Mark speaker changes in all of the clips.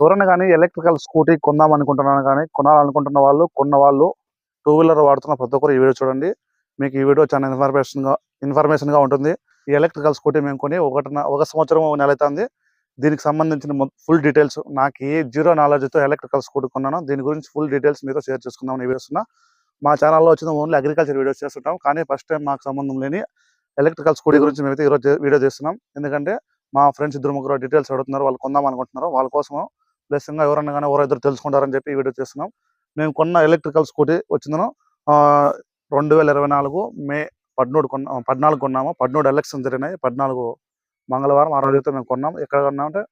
Speaker 1: ఎవరైనా కానీ electrical scooty కొందాం అనుకుంటున్నాను కానీ కొనాలనుకుంటున్న వాళ్ళు కొన్న వాళ్ళు టూ వీలర్ వాడుతున్న ప్రతి ఒక్కరు ఈ వీడియో చూడండి. మీకు ఈ వీడియో చాలా ఇన్ఫర్మేషన్గా ఇన్ఫర్మేషన్గా ఉంటుంది. ఈ ఎలక్ట్రికల్ స్కూటీ మేము కొని ఒకటి ఒక సంవత్సరం నెల అవుతుంది. దీనికి సంబంధించిన ఫుల్ డీటెయిల్స్ నాకు ఏ జీరో నాలెడ్జ్తో ఎలక్ట్రికల్ స్కూటీ కొన్నాను దీని గురించి ఫుల్ డీటెయిల్స్ మీతో షేర్ చేసుకుందాం ఈ వీడియోస్ మా ఛానల్లో వచ్చిన ఓన్లీ అగ్రికల్చర్ వీడియోస్ చేస్తుంటాం. కానీ ఫస్ట్ టైం మాకు సంబంధం లేని ఎలక్ట్రికల్ స్కూటీ గురించి మేమైతే ఈరోజు వీడియో చేస్తున్నాం. ఎందుకంటే మా ఫ్రెండ్స్ ఇద్దరు ముగ్గురు డీటెయిల్స్ అడుగుతున్నారు. వాళ్ళు కొందాం అనుకుంటున్నారు. వాళ్ళ కోసం ప్లస్ ఇంకా ఎవరన్నా కానీ ఎవరో ఇద్దరు తెలుసుకుంటారని చెప్పి వీడియో చేస్తున్నాం. మేము కొన్న ఎలక్ట్రికల్ స్కూటీ వచ్చిందను రెండు వేల ఇరవై నాలుగు మే పద్మూడు కొన్న పద్నాలుగు కొన్నాము. పద్మూడు ఎలక్షన్ జరిగినాయి. పద్నాలుగు మంగళవారం ఆ రోజైతే మేము కొన్నాం. ఎక్కడ కొన్నామంటే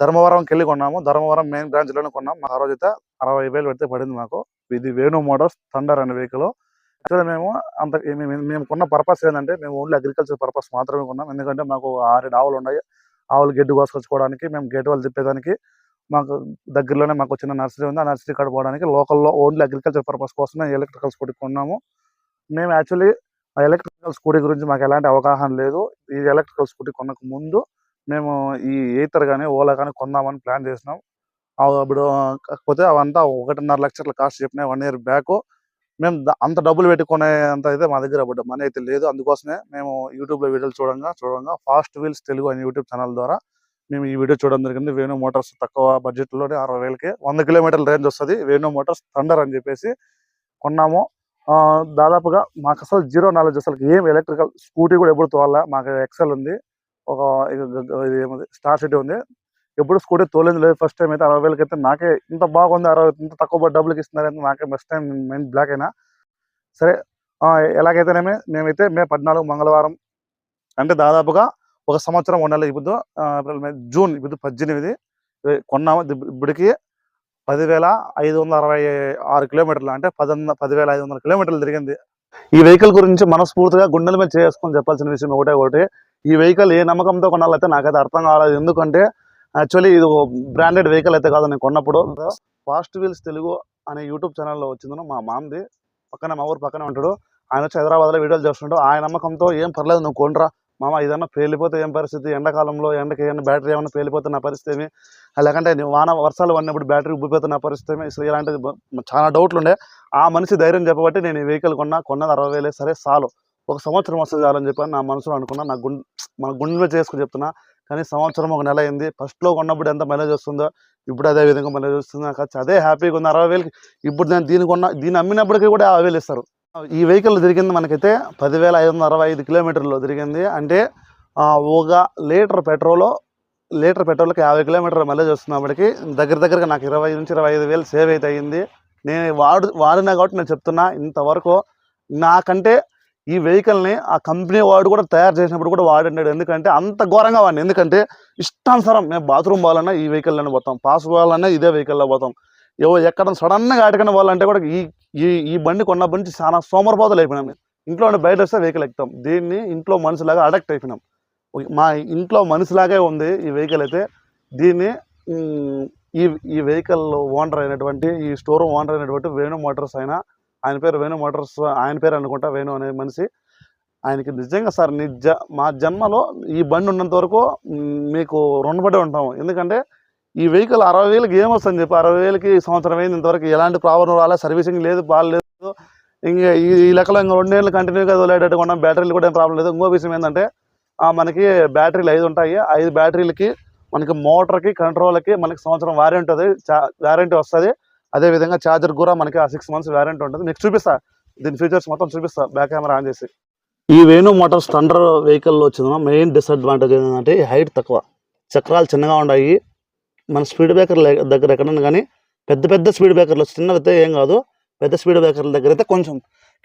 Speaker 1: ధర్మవరంకి వెళ్ళి కొన్నాము. ధర్మవరం మెయిన్ బ్రాంచ్లోనే కొన్నాం. ఆ రోజైతే అరవై వేలు పెడితే పడింది మాకు. ఇది వేణు మోటార్స్ థండర్ అనే వెహికల్. యాక్చువల్గా మేము అంత మేము- మేము కొన్న పర్పస్ ఏంటంటే మేము ఓన్లీ అగ్రికల్చర్ పర్పస్ మాత్రమే కొన్నాం. ఎందుకంటే మాకు ఆరేడు ఆవులు ఉన్నాయి. ఆవులు గడ్డి కోసుకొచ్చుకోవడానికి మేము గేట్ వాళ్ళు తిప్పేదానికి మాకు దగ్గరలోనే మాకు చిన్న నర్సరీ ఉంది. ఆ నర్సరీ కాడ పోవడానికి లోకల్లో ఓన్లీ అగ్రికల్చర్ పర్పస్ కోసమే ఎలక్ట్రికల్ స్కూటీ కొన్నాము. మేము యాక్చువల్లీ ఆ ఎలక్ట్రికల్ స్కూటీ గురించి మాకు ఎలాంటి అవగాహన లేదు. ఈ ఎలక్ట్రికల్ స్కూటీ కొనక ముందు మేము ఈ ఈతర్ కానీ ఓలా కానీ కొందామని ప్లాన్ చేసినాం. అప్పుడు కాకపోతే అవంతా ఒకటిన్నర లక్షల కాస్ట్ చెప్పినాయి వన్ ఇయర్ బ్యాక్ మేము అంత డబ్బులు పెట్టుకునే అంత అయితే మా దగ్గర అప్పుడు మనీ అయితే లేదు. అందుకోసమే మేము యూట్యూబ్లో వీడియోలు చూడంగా చూడంగా ఫాస్ట్ వీల్స్ తెలుగు అనే యూట్యూబ్ ఛానల్ ద్వారా మేము ఈ వీడియో చూడడం జరిగింది. వేణు మోటార్స్ తక్కువ బడ్జెట్లోనే అరవై వేలకి వంద కిలోమీటర్ల రేంజ్ వస్తుంది. వేణు మోటార్స్ థండర్ అని చెప్పేసి కొన్నాము. ఆ, దాదాపుగా మాకు అసలు జీరో నాలెడ్జ్ అసలు ఏం ఎలక్ట్రికల్ స్కూటీ కూడా ఎప్పుడు తోవాలా మాకు ఎక్సెల్ ఉంది. ఒక ఇది స్టార్ సిటీ ఉంది. ఎప్పుడు స్కూటీ తోలేదు లేదు. ఫస్ట్ టైం అయితే అరవై వేలకి అయితే నాకే ఇంత బాగుంది. అరవై ఇంత తక్కువ డబ్బులకి ఇస్తున్నారని నాకే ఫస్ట్ టైం మెయిన్ బ్లాక్ అయినా. సరే ఆ, ఎలాగైతేనేమే మేమైతే మే పద్నాలుగు మంగళవారం అంటే దాదాపుగా ఒక సంవత్సరం ఉండాలి ఇప్పుడు ఏప్రిల్ మే జూన్ ఇప్పుడు పద్దెనిమిది కొన్నాము ఇప్పటికి పదివేల ఐదు వందల అరవై ఆరు కిలోమీటర్లు అంటే పదొంద పదివేల ఐదు వందల కిలోమీటర్లు తిరిగింది. ఈ వెహికల్ గురించి మనస్ఫూర్తిగా గుండెల మీద చేసుకొని చెప్పాల్సిన విషయం ఒకటే ఒకటి ఈ వెహికల్ ఏ నమ్మకంతో కొనాలైతే నాకైతే అర్థం కాలేదు. ఎందుకంటే యాక్చువల్లీ ఇది బ్రాండెడ్ వెహికల్ అయితే కాదు నేను కొన్నప్పుడు. ఫాస్ట్ వీల్స్ తెలుగు అనే యూట్యూబ్ ఛానల్లో వచ్చిందను మా మామది. పక్కన మా ఊరు పక్కనే ఉంటాడు. ఆయన వచ్చి హైదరాబాద్లో వీడియోలు చేస్తుంటాడు. ఆయన నమ్మకంతో ఏం పర్లేదు నువ్వు కొనరా. మామ ఏదన్నా పేలిపోతే ఏం పరిస్థితి? ఎండాకాలంలో ఎండకి ఏమైనా బ్యాటరీ ఏమైనా పేలిపోతే నా పరిస్థితి ఏమి? లేకంటే వాన వర్షాలు పడినప్పుడు బ్యాటరీ ఉబ్బిపోతే నా పరిస్థితి ఏమి? అసలు ఇలాంటిది చాలా డౌట్లు ఉండే ఆ మనిషి ధైర్యం చెప్పబట్టి నేను ఈ వెహికల్ కొన్నా కొన్నది అరవై వేలే సరే చాలు. ఒక సంవత్సరం వస్తుంది చాలని చెప్పి నా మనసులో అనుకున్నా నా గుండె మన గుండెలో చేసుకుని చెప్తున్నా. కానీ సంవత్సరం ఒక నెల అయింది. ఫస్ట్లో కొన్నప్పుడు ఎంత మైలేజ్ వస్తుందో ఇప్పుడు అదే విధంగా మైలేజ్ వస్తుంది. నాకు అదే హ్యాపీగా ఉంది. అరవై వేలకి ఇప్పుడు నేను దీని కొన్న దీన్ని అమ్మినప్పటికీ కూడా యాభై వేలు ఇస్తారు. ఈ వెహికల్ తిరిగింది మనకైతే పదివేల ఐదు వందల అరవై ఐదు కిలోమీటర్లు తిరిగింది. అంటే ఒక లీటర్ పెట్రోల్ లీటర్ పెట్రోల్కి యాభై కిలోమీటర్ల మైలేజ్ వస్తున్నప్పటికీ దగ్గర దగ్గరగా నాకు ఇరవై నుంచి ఇరవై ఐదు వేలు సేవ్ అయితే అయింది. నేను వాడు వాడినా కాబట్టి నేను చెప్తున్నా ఇంతవరకు నాకంటే ఈ వెహికల్ని ఆ కంపెనీ వాడు కూడా తయారు చేసినప్పుడు కూడా వాడినాడు ఎందుకంటే అంత ఘోరంగా వాడిని. ఎందుకంటే ఇష్టానుసారం మేము బాత్రూమ్ పోవాలన్నా ఈ వెహికల్లోనే పోతాం. పాస్ పోవాలన్నా ఇదే వెహికల్లో పోతాం. ఏవో ఎక్కడ సడన్గా ఆటకన్నా పోవాలంటే కూడా ఈ ఈ ఈ బండి కొన్నప్పటి నుంచి చాలా సోమరపోతలు అయిపోయినాం ఇంట్లో బయట వస్తే వెహికల్ ఎక్కుతాం. దీన్ని ఇంట్లో మనిషిలాగా అడక్ట్ అయిపోయినాం. మా ఇంట్లో మనిషిలాగే ఉంది ఈ వెహికల్ అయితే. దీన్ని ఈ ఈ వెహికల్ ఓనర్ అయినటువంటి ఈ స్టోర్ ఓనర్ అయినటువంటి వేణు మోటార్స్ అయినా ఆయన పేరు వేణు మోటార్స్ ఆయన పేరు అనుకుంటా వేణు అనే మనిషి. ఆయనకి నిజంగా సార్ నిజ మా జన్మలో ఈ బండి ఉన్నంత వరకు మీకు రుణపడి ఉంటాము. ఎందుకంటే ఈ వెహికల్ అరవై వేలకి ఏమొస్తుంది చెప్పి అరవై వేలకి సంవత్సరం అయింది ఇంతవరకు ఎలాంటి ప్రాబ్లం రాలే సర్వీసింగ్ లేదు బాగాలేదు ఇంకా ఈ లెక్కలో ఇంకా రెండేళ్ళు కంటిన్యూగా వదిలేటట్టు కొన్నాం బ్యాటరీలు కూడా ఏం ప్రాబ్లం లేదు. ఇంకో విషయం ఏంటంటే ఆ, మనకి బ్యాటరీలు ఐదు ఉంటాయి. ఐదు బ్యాటరీలకి మనకి మోటార్కి కంట్రోల్కి మనకి సంవత్సరం వారంటీ ఉంటుంది వారంటీ వస్తుంది. అదేవిధంగా ఛార్జర్ కూడా మనకి ఆ సిక్స్ మంత్స్ వారంటీ ఉంటుంది. నెక్స్ట్ చూపిస్తా దీని ఫీచర్స్ మొత్తం చూపిస్తా బ్యాక్ కెమెరా ఆన్ చేసి. ఈ వేణు మోటార్స్ థండర్ వెహికల్లో వచ్చిన మెయిన్ డిసడ్వాంటేజ్ ఏంటంటే హైట్ తక్కువ. చక్రాలు చిన్నగా ఉన్నాయి మన స్పీడ్ బ్రేకర్ దగ్గర ఎక్కడన్నా కానీ పెద్ద పెద్ద స్పీడ్ బ్రేకర్లు చిన్నదైతే ఏం కాదు. పెద్ద స్పీడ్ బ్రేకర్ల దగ్గర అయితే కొంచెం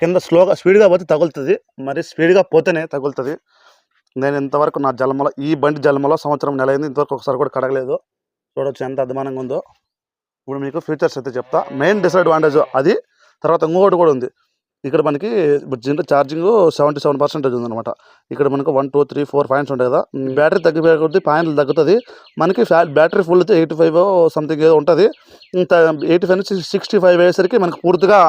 Speaker 1: కింద స్లోగా స్పీడ్గా పోతే తగులుతుంది. మరి స్పీడ్గా పోతేనే తగులుతుంది. నేను ఇంతవరకు నా జన్మలో ఈ బండి జన్మలో సంవత్సరం నెల అయింది. ఇంతవరకు ఒకసారి కూడా కడగలేదు. చూడొచ్చు ఎంత అభిమానంగా ఉందో. ఇప్పుడు మీకు ఫీచర్స్ అయితే చెప్తా. మెయిన్ డిసడ్వాంటేజ్ అది. తర్వాత ఇంకొకటి కూడా ఉంది. ఇక్కడ మనకి దీంట్లో ఛార్జింగ్ సెవెంటీ సెవెన్ పర్సెంటేజ్ ఉందన్నమాట. ఇక్కడ మనకు one two three four points ఉంటాయి కదా. బ్యాటరీ తగ్గిపోయే కొద్దీ పాయింట్లు తగ్గుతుంది. మనకి ఫ్యా బ్యాటరీ ఫుల్ అయితే ఎయిటీ ఫైవ్ సంథింగ్ ఏదో ఉంటుంది. ఇంత ఎయిటీ ఫైవ్ నుంచి సిక్స్టీ ఫైవ్ అయ్యేసరికి మనకు పూర్తిగా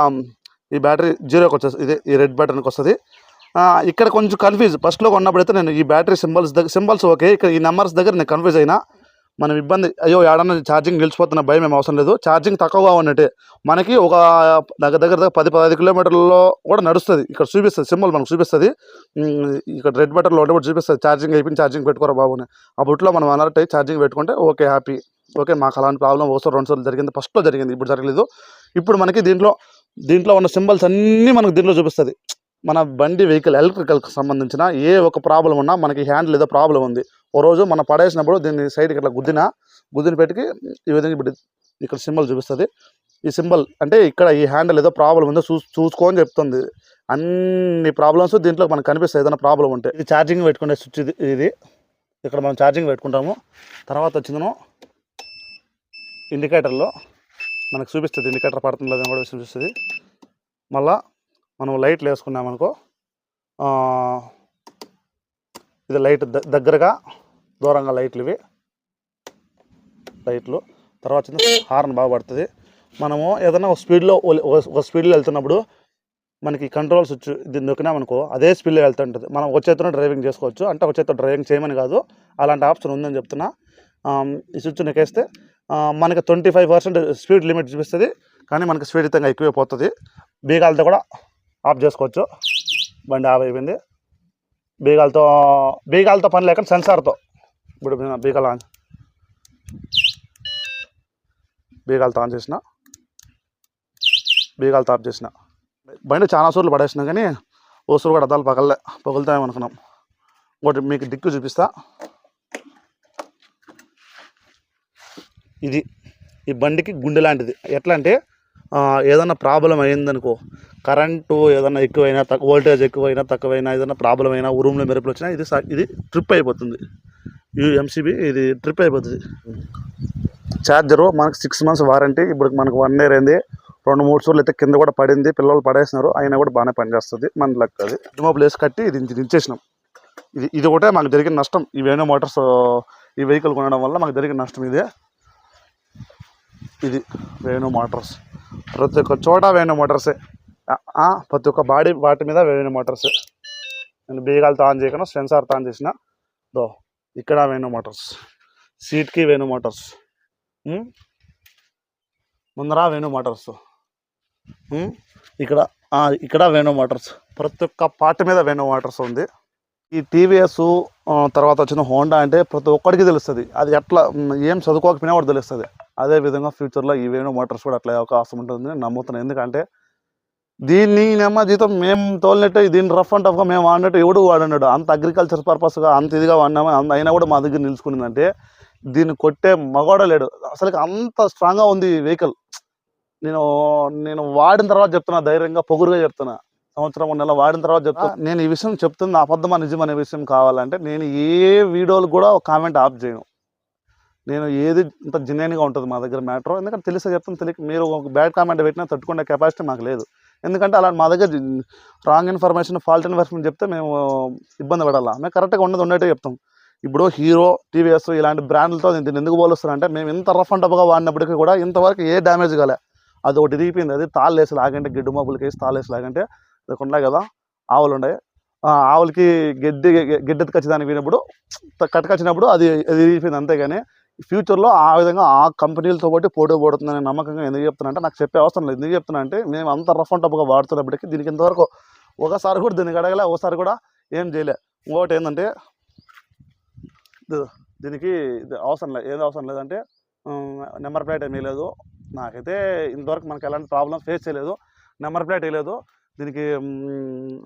Speaker 1: ఈ బ్యాటరీ జీరోకి వచ్చేస్తుంది ఇది ఈ రెడ్ బటన్కి వస్తుంది. ఇక్కడ కొంచెం కన్ఫ్యూజ్ ఫస్ట్లో కొన్నప్పుడు అయితే నేను ఈ బ్యాటరీ సింబల్స్ దగ్గర సింబల్స్ ఓకే. ఇక్కడ ఈ నెంబర్స్ దగ్గర నేను కన్ఫ్యూజ్ అయినా. మనం ఇబ్బంది అయ్యో ఏడన్నా ఛార్జింగ్ నిలిచిపోతున్న భయం ఏం అవసరం లేదు. ఛార్జింగ్ తక్కువగా ఉన్నట్టే. మనకి ఒక దగ్గర దగ్గర దగ్గర పది పదహైదు కిలోమీటర్లలో కూడా నడుస్తుంది. ఇక్కడ చూపిస్తుంది సింబల్ మనకు చూపిస్తుంది. ఇక్కడ రెడ్ బటన్లో ఉంటే కూడా చూపిస్తుంది ఛార్జింగ్ అయిపోయింది ఛార్జింగ్ పెట్టుకోరా బాబుని ఆ బుట్లో మనం అలర్ట్ అయ్యి ఛార్జింగ్ పెట్టుకుంటే ఓకే హ్యాపీ. ఓకే మాకు అలాంటి ప్రాబ్లం ఒకసారి రెండు సార్లు జరిగింది ఫస్ట్లో జరిగింది ఇప్పుడు జరగలేదు. ఇప్పుడు మనకి దీంట్లో దీంట్లో ఉన్న సింబల్స్ అన్నీ మనకు దీంట్లో చూపిస్తుంది. మన బండి వెహికల్ ఎలక్ట్రికల్కి సంబంధించిన ఏ ఒక ప్రాబ్లం ఉన్నా మనకి హ్యాండిల్ ఏదో ప్రాబ్లం ఉంది. ఓ రోజు మనం పడేసినప్పుడు దీన్ని సైడ్కి ఇట్లా గుద్దిన గుద్దిన పెట్టి ఈ విధంగా ఇప్పుడు ఇక్కడ సింబల్ చూపిస్తుంది. ఈ సింబల్ అంటే ఇక్కడ ఈ హ్యాండిల్ ఏదో ప్రాబ్లం ఉందో చూ చూసుకోని చెప్తుంది. అన్ని ప్రాబ్లమ్స్ దీంట్లో మనకు కనిపిస్తాయి. ఏదైనా ప్రాబ్లం ఉంటే ఇది ఛార్జింగ్ పెట్టుకునే స్విచ్ ఇది ఇక్కడ మనం ఛార్జింగ్ పెట్టుకుంటాము. తర్వాత వచ్చిందను ఇండికేటర్లో. మనకు చూపిస్తుంది. ఇండికేటర్ పడుతుంది లేదని కూడా చూపిస్తుంది. మళ్ళా మనం లైట్లు వేసుకున్నామనుకో ఇది లైట్ దగ్గరగా దూరంగా లైట్లు ఇవి. లైట్లు. తర్వాత వచ్చింది హార్న్ బాగా పడుతుంది. మనము ఏదైనా ఒక స్పీడ్లో ఒక స్పీడ్లో వెళ్తున్నప్పుడు మనకి కంట్రోల్ స్విచ్ దీన్ని నొక్కినామనుకో అదే స్పీడ్లో వెళ్తుంటుంది మనం వచ్చేతో డ్రైవింగ్ చేసుకోవచ్చు. అంటే వచ్చేతో డ్రైవింగ్ చేయమని కాదు అలాంటి ఆప్షన్ ఉందని చెప్తున్నా. ఈ స్విచ్ నొక్కేస్తే మనకి twenty five percent speed limit చూపిస్తుంది. కానీ మనకి స్పీడ్ ఇతంగా ఎక్కువైపోతుంది బీగాలతో కూడా ఆఫ్ చేసుకోవచ్చు. బండి ఆఫ్ అయిపోయింది. బీగాలతో బీగాలతో పని లేకుండా సెన్సార్తో. ఇప్పుడు బీగాల బీగాలు ఆన్ బీగాలతో ఆన్ చేసిన. బీగాలతో ఆఫ్ చేసిన. బండి చాలా సూర్లు పడేసినా కానీ ఓ సూరు కూడా అద్దాలు పగలలే. పగులుతాయేమనుకున్నాం ఇంకోటి మీకు దిక్కు చూపిస్తా. ఇది ఈ బండికి గుండె లాంటిది. ఎట్లా అంటే ఏదైనా ప్రాబ్లం అయిందనుకో కరెంటు ఏదైనా ఎక్కువైనా తక్కువ వోల్టేజ్ ఎక్కువైనా తక్కువైనా ఏదైనా ప్రాబ్లం అయినా ఉరుములు మెరుపులు వచ్చినా ఇది ఇది ట్రిప్ అయిపోతుంది. ఈ ఎంసీబీ ఇది ట్రిప్ అయిపోతుంది. ఛార్జరు మనకు సిక్స్ మంత్స్ వారంటీ ఇప్పుడు మనకు వన్ ఇయర్ అయింది. రెండు మూడు సార్లు అయితే కింద కూడా పడింది. పిల్లలు పడేసినారు అయినా కూడా బాగానే పనిచేస్తుంది. మన లెక్క అది. రిమోబుల్ వేసి కట్టి ఇది ఇది దించేసినాం. ఇది ఇది ఒకటే మాకు జరిగిన నష్టం. ఈ వేణు మోటార్స్ ఈ వెహికల్ కొనడం వల్ల మాకు జరిగిన నష్టం ఇదే. ఇది వేణు మోటార్స్. ప్రతి ఒక్క చోట వేణు మోటార్సే ప్రతి ఒక్క బాడీ వాటి మీద వేణు మోటార్సే నేను బీగాలతో ఆన్ చేయకుండా సెన్సార్తో ఆన్ చేసిన. దో ఇక్కడ వేణు మోటార్స్. సీట్కి వేణు మోటార్స్. ముందర వేణు మోటార్స్. ఇక్కడ ఇక్కడ వేణు మోటార్స్. ప్రతి ఒక్క పార్ట్ మీద వేణు మోటార్స్ ఉంది. ఈ టీవీఎస్ తర్వాత వచ్చిన హోండా అంటే ప్రతి ఒక్కడికి తెలుస్తుంది. అది ఎట్లా ఏం చదువుకోకపోయినా వాడు తెలుస్తుంది. అదే విధంగా ఫ్యూచర్లో ఈ వేణు మోటార్స్ కూడా అట్లా అవకాశం ఉంటుంది నేను నమ్ముతున్నాను ఎందుకంటే దీన్ని నమ్మ జీతం మేము తోలినట్టు దీన్ని రఫ్ అండ్ టఫ్గా మేము వాడినట్టు ఎవడు వాడన్నాడు అంత అగ్రికల్చర్ పర్పస్గా అంత ఇదిగా వాడినాము అంత అయినా కూడా మా దగ్గర నిలుచుకునిందంటే దీన్ని కొట్టే మగవాడ లేడు. అసలు అంత స్ట్రాంగ్గా ఉంది ఈ వెహికల్ నేను నేను వాడిన తర్వాత చెప్తున్నా ధైర్యంగా పొగురుగా చెప్తున్నా. సంవత్సరం నెల వాడిన తర్వాత చెప్తా నేను ఈ విషయం చెప్తున్నా అబద్ధమా నిజం అనే విషయం కావాలంటే నేను ఏ వీడియోలు కూడా ఒక కామెంట్ ఆఫ్ చేయను. నేను ఏది ఇంత జెన్యున్గా ఉంటుంది మా దగ్గర మ్యాటర్ ఎందుకంటే తెలిసే చెప్తాను తెలియక మీరు ఒక బ్యాడ్ కామెంట్ పెట్టినా తట్టుకునే కెపాసిటీ మాకు లేదు. ఎందుకంటే అలా మా దగ్గర రాంగ్ ఇన్ఫర్మేషన్ ఫాల్ట్ ఇన్ఫర్మేషన్ చెప్తే మేము ఇబ్బంది పడాలా? మేము కరెక్ట్గా ఉన్నది ఉన్నట్టే చెప్తాం. ఇప్పుడు హీరో టీవీఎస్ ఇలాంటి బ్రాండ్లతో దీన్ని ఎందుకు పోలుస్తారంటే మేము ఇంత రఫ్ అండ్ టఫ్గా వాడినప్పటికీ కూడా ఇంతవరకు ఏ డ్యామేజ్ కాలే. అది ఒకటి దిగిపోయింది అది తాళ్ళేసి లాగంటే గిడ్డు మబ్బులకి వేసి తాళ్ళేసి లాగంటే అది ఉన్నాయి కదా ఆవులు ఉన్నాయి. ఆవులకి గడ్డి గడ్డి ఖచ్చితానికి పోయినప్పుడు కట్టుకొచ్చినప్పుడు అది అది దిగిపోయింది అంతేగాని ఫ్యూచర్లో ఆ విధంగా ఆ కంపెనీలతో పాటు పోటీ పడుతుందనే నమ్మకంగా ఎందుకు చెప్తున్నా అంటే నాకు చెప్పే అవసరం లేదు. ఎందుకు చెప్తున్నా అంటే మేము అంత రఫ్ అండ్ టఫ్గా వాడుతున్నప్పటికీ దీనికి ఇంతవరకు ఒకసారి కూడా దీనికి అడగలే ఒకసారి కూడా ఏం చేయలే. ఇంకోటి ఏంటంటే దీనికి ఇది అవసరం లేదు ఏది అవసరం లేదంటే నెంబర్ ప్లేట్ ఏమీ లేదు. నాకైతే ఇంతవరకు మనకి ఎలాంటి ప్రాబ్లం ఫేస్ చేయలేదు. నెంబర్ ప్లేట్ వేయలేదు దీనికి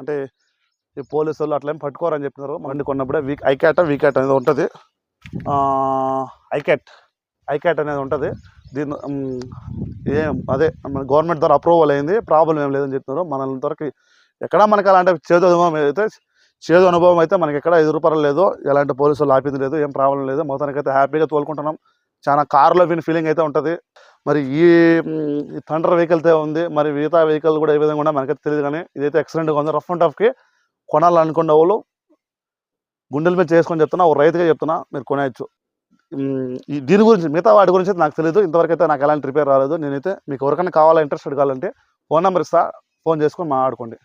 Speaker 1: అంటే ఈ పోలీసు వాళ్ళు అట్లా ఏం పట్టుకోరని చెప్పినారు. బండి కొన్నప్పుడే వీక్ ఐక్యాట్ వీక్యాట్ అనేది ఉంటుంది. ఐకెట్ ఐకెట్ అనేది ఉంటుంది. దీని ఏ ఏం అదే మన గవర్నమెంట్ ద్వారా అప్రూవల్ అయింది. ప్రాబ్లం ఏం లేదని చెప్తున్నారు. మన ఇంతవరకు ఎక్కడా మనకి అలాంటి చేదు అనుభవం అయితే చేదు అనుభవం అయితే మనకి ఎక్కడ ఎదురుపడలేదు ఎలాంటి పోలీసులు ఆపింది లేదు. ఏం ప్రాబ్లం లేదు. మొత్తానికి అయితే హ్యాపీగా తోలుకుంటున్నాం. చాలా కారులో విని ఫీలింగ్ అయితే ఉంటుంది. మరి ఈ ఈ థండర్ వెహికల్తో ఉంది. మరి మిగతా వెహికల్ కూడా ఏ విధంగా ఉన్నా మనకైతే తెలియదు కానీ ఇదైతే ఎక్సలెంట్గా ఉంది. రఫ్ అండ్ టఫ్కి కొనాలనుకున్న వాళ్ళు గుండెల మీద చేసుకొని చెప్తున్నా ఒక రైతుగా చెప్తున్నా మీరు కొనేయచ్చు. దీని గురించి మిగతా వాటి గురించి అయితే నాకు తెలియదు ఇంతవరకు అయితే నాకు ఎలాంటి రిపేర్ రాలేదు. నేనైతే మీకు ఎవరికైనా కావాలా ఇంట్రెస్టెడ్ కావాలంటే ఫోన్ నెంబర్ ఇస్తా ఫోన్ చేసుకొని మాట్లాడుకోండి.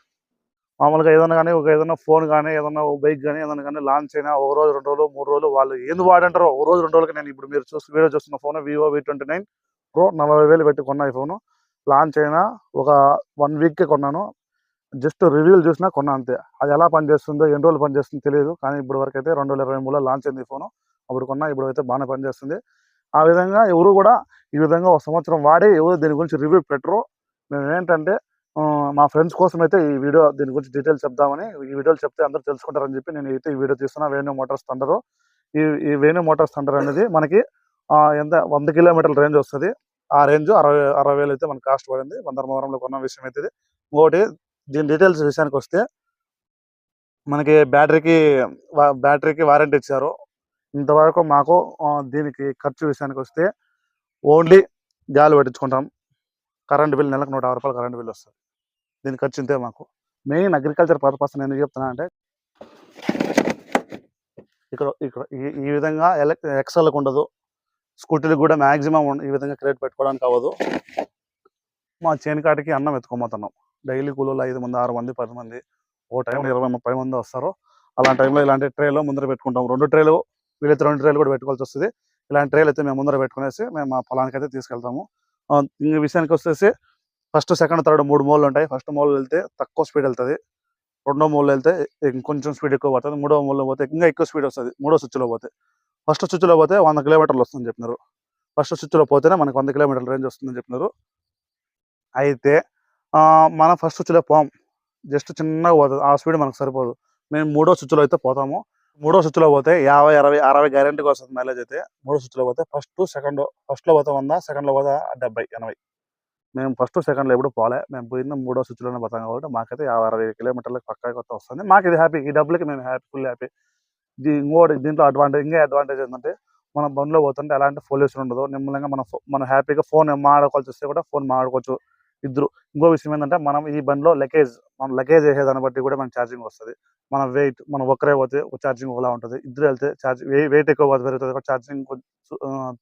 Speaker 1: మామూలుగా ఏదైనా కానీ ఒక ఏదైనా ఫోన్ కానీ ఏదైనా బైక్ కానీ ఏదైనా కానీ లాంచ్ అయినా ఒక రోజు రెండు రోజులు మూడు రోజులు వాళ్ళు ఏంది వాడంటారో ఒక రోజు రెండు రోజులకి నేను ఇప్పుడు మీరు చూసి వీడియో చూస్తున్న phone Vivo V twenty nine pro నలభై వేలు పెట్టి కొన్నా ఈ ఫోను లాంచ్ అయినా ఒక వన్ వీక్కి కొన్నాను. జస్ట్ రివ్యూలు చూసినా కొన్నా అంతే. అది ఎలా పనిచేస్తుందో ఎన్ని రోజులు పనిచేస్తుందో తెలియదు. కానీ ఇప్పుడు వరకు అయితే రెండు వేల ఇరవై మూడులో లాంచ్ అయింది ఈ ఫోన్ అప్పుడు కొన్నా ఇప్పుడు అయితే బాగానే పనిచేస్తుంది. ఆ విధంగా ఎవరు కూడా ఈ విధంగా ఒక సంవత్సరం వాడి ఎవరు దీని గురించి రివ్యూ పెట్టరు. మేము ఏంటంటే మా ఫ్రెండ్స్ కోసం అయితే ఈ వీడియో దీని గురించి డీటెయిల్స్ చెప్దామని ఈ వీడియోలు చెప్తే అందరూ తెలుసుకుంటారని చెప్పి నేను అయితే ఈ వీడియో తీస్తున్నా. వేణు మోటార్స్ థండర్ ఈ ఈ వేణు మోటార్స్ థండర్ అనేది మనకి ఎంత వంద కిలోమీటర్ల రేంజ్ వస్తుంది. ఆ రేంజ్ అరవై అరవై వేలు అయితే మనకి కాస్ట్ పడింది. బందర్మవరంలో కొన్న విషయం అయితే ఇది. ఇంకోటి దీని డీటెయిల్స్ విషయానికి వస్తే మనకి బ్యాటరీకి బ్యాటరీకి వారంటీ ఇచ్చారు. ఇంతవరకు మాకు దీనికి ఖర్చు విషయానికి వస్తే ఓన్లీ గాలి పట్టించుకుంటాం. కరెంట్ బిల్ నెలకు నూట యాభై రూపాయలు కరెంట్ బిల్ వస్తుంది. దీని ఖర్చు ఇంతే మాకు. మెయిన్ అగ్రికల్చర్ పర్పస్ నేను ఎందుకు చెప్తున్నా అంటే ఇక్కడ ఇక్కడ ఈ ఈ విధంగా ఎలక్ ఎక్సెల్కి ఉండదు. స్కూటీలకు కూడా మ్యాక్సిమం ఈ విధంగా క్రెడిట్ పెట్టుకోవడానికి అవ్వదు. మా చేనికాటికి అన్నం ఎత్తుకోమతున్నాం డైలీ కూలీలు ఐదు మంది ఆరు మంది పది మంది. ఓ టైం ఇరవై ముప్పై మంది వస్తారు. అలాంటి టైంలో ఇలాంటి ట్రేలో ముందర పెట్టుకుంటాం. రెండు ట్రేలు వీలైతే రెండు ట్రేలు కూడా పెట్టుకోవాల్సి వస్తుంది. ఇలాంటి ట్రేలు అయితే మేము ముందర పెట్టుకునేసి మేము మా పొలానికి అయితే తీసుకెళ్తాము ఇంకా ఇంక విషయానికి వచ్చేసి ఫస్ట్ సెకండ్ థర్డ్ మూడు మోళ్ళు ఉంటాయి. ఫస్ట్ మోల్ వెళ్తే తక్కువ స్పీడ్ వెళ్తుంది. రెండో మోల్ వెళ్తే ఇంకొంచెం స్పీడ్ ఎక్కువ పోతుంది మూడో మూలలో పోతే ఇంకా ఎక్కువ స్పీడ్ వస్తుంది. మూడో స్విచ్లో పోతే. ఫస్ట్ స్విచ్లో పోతే వంద కిలోమీటర్లు వస్తుందని చెప్పినారు. ఫస్ట్ స్విచ్లో పోతేనే మనకు వంద కిలోమీటర్ల రేంజ్ వస్తుందని చెప్పినారు. అయితే మనం ఫస్ట్ స్విచ్లో పోం. జస్ట్ చిన్నగా పోతుంది. ఆ స్పీడ్ మనకు సరిపోదు. మేము మూడో స్విచ్లో అయితే పోతాము. మూడో స్విచ్లో పోతే యాభై అరవై అరవై గ్యారెంటీకి వస్తుంది మైలేజ్ అయితే. మూడో స్విచ్లో పోతే ఫస్ట్ సెకండ్ ఫస్ట్లో పోతే వంద సెకండ్లో పోతే డెబ్బై ఎనభై. మేము ఫస్ట్ సెకండ్లో ఎప్పుడు పోలే. మేము పోయింది మూడో స్విచ్లోనే పోతాం కాబట్టి మాకైతే యాభై అరవై కిలోమీటర్లకు పక్కా కొత్త వస్తుంది. మాకు ఇది హ్యాపీ ఈ డబ్బులకి మేము హ్యాపీ ఫుల్ హ్యాపీ ఇంకోటి దీంట్లో అడ్వాంటేజ్ ఇంకా అడ్వాంటేజ్ ఏంటంటే మనం బండ్లో పోతుంటే అలాంటి పొల్యూషన్ ఉండదు. నిమ్మలంగా మనం మన హ్యాపీగా ఫోన్ మాట్లాడుకోవాల్సి వస్తే కూడా ఫోన్ మాట్లాడుకోవచ్చు. ఇద్దరు. ఇంకో విషయం ఏంటంటే మనం ఈ బండిలో లగేజ్ మనం లగేజ్ వేసేదాన్ని బట్టి కూడా మనకి ఛార్జింగ్ వస్తుంది. మన వెయిట్ మనం ఒక్కరే పోతే ఛార్జింగ్ ఒకలా ఉంటుంది. ఇద్దరు వెళ్తే ఛార్జ్ వెయిట్ ఎక్కువ పెరుగుతుంది. ఛార్జింగ్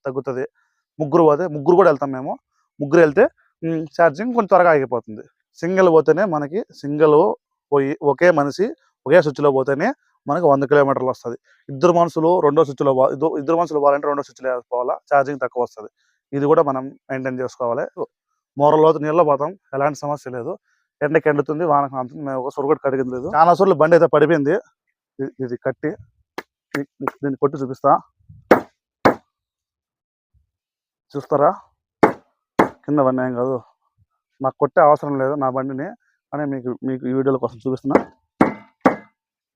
Speaker 1: తగ్గుతుంది. ముగ్గురు పోతే ముగ్గురు కూడా వెళ్తాం మేము. ముగ్గురు వెళ్తే ఛార్జింగ్ కొంచెం త్వరగా ఆగిపోతుంది. సింగిల్ పోతేనే మనకి సింగిల్ పోయి ఒకే మనిషి ఒకే స్విచ్లో పోతేనే మనకి వంద కిలోమీటర్లు వస్తుంది. ఇద్దరు మనుషులు రెండో స్విచ్లో ఇద్దరు మనుషులు పోవాలంటే రెండో స్విచ్లో పోవాలా? ఛార్జింగ్ తక్కువ వస్తుంది. ఇది కూడా మనం మెయింటైన్ చేసుకోవాలి. మూరలోతు నీళ్ళలో పోతాం. ఎలాంటి సమస్య లేదు. ఎండకి ఎండుతుంది వానకు అంతుంది. మేము ఒక సొరగొట్టు కడిగింది లేదు. చాలా సార్లు బండి అయితే పడిపోయింది. ఇది- కట్టి దీన్ని కొట్టి చూపిస్తా. చూస్తారా? కింద బండి ఏం కాదు. నాకు కొట్టే అవసరం లేదు నా బండిని అని మీకు మీకు ఈ వీడియోల కోసం చూపిస్తున్నా.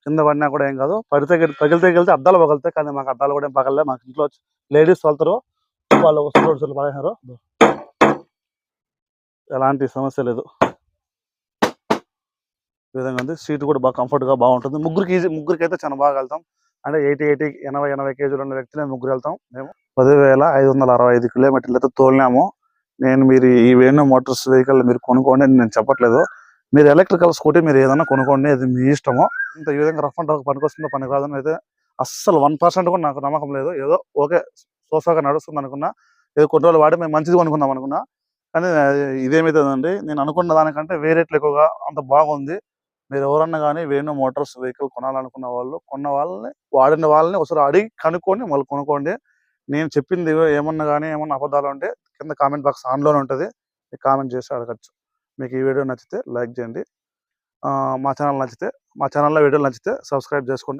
Speaker 1: కింద పడినా కూడా ఏం కాదు. పడితే గిల్- తగిలితే వెళ్తే అద్దాలు పగలుతాయి. కానీ మాకు అద్దాలు కూడా ఏం పగలలే. మాకు ఇంట్లో లేడీస్ వెళ్తారు వాళ్ళు ఒక పడేసారు ఎలాంటి సమస్య లేదు. ఈ విధంగా ఉంది. సీట్ కూడా బాగా కంఫర్ట్గా గా బాగుంటుంది. ముగ్గురికి ఈజీ ముగ్గురికి అయితే చాలా బాగా వెళ్తాం. అంటే ఎయిటీ ఎయిటీ ఎనభై ఎనభై కేజీలు ఉన్న వ్యక్తులే ముగ్గురు వెళ్తాం. మేము పదివేల ఐదు వందల అరవై ఐదు కిలోమీటర్లు అయితే తోలినాము. నేను మీరు ఈ వేణు మోటార్స్ వెహికల్ మీరు కొనుక్కోండి నేను చెప్పట్లేదు. మీరు ఎలక్ట్రికల్ స్కూటీ మీరు ఏదైనా కొనుక్కోండి అది మీ ఇష్టము. ఇంత ఈ విధంగా రఫ్ అండ్ పనికొస్తుందో పని కాదని అయితే అస్సలు వన్ పర్సెంట్ కూడా నాకు నమ్మకం లేదు. ఏదో ఓకే సోఫాగా నడుస్తుంది అనుకున్నా ఏదో కొన్ని రోజులు వాడి మేము మంచిది కొనుక్కుందాం అనుకున్నా కానీ అది ఇదేమైతుందండి నేను అనుకున్న దానికంటే వేరేట్లు ఎక్కువగా అంత బాగుంది. మీరు ఎవరన్నా కానీ వేణు మోటార్స్ వెహికల్ కొనాలనుకున్న వాళ్ళు కొన్న వాళ్ళని వాడిన వాళ్ళని ఒకసారి అడిగి కనుక్కొని మళ్ళీ కొనుక్కోండి. నేను చెప్పింది ఏమన్నా కానీ ఏమన్నా అబద్ధాలు ఉంటే కింద కామెంట్ బాక్స్ ఆన్లోనే ఉంటుంది. కామెంట్ చేసి అడగచ్చు. మీకు ఈ వీడియో నచ్చితే లైక్ చేయండి. ఆ, మా ఛానల్ నచ్చితే మా ఛానల్లో వీడియోలు నచ్చితే సబ్స్క్రైబ్ చేసుకోండి.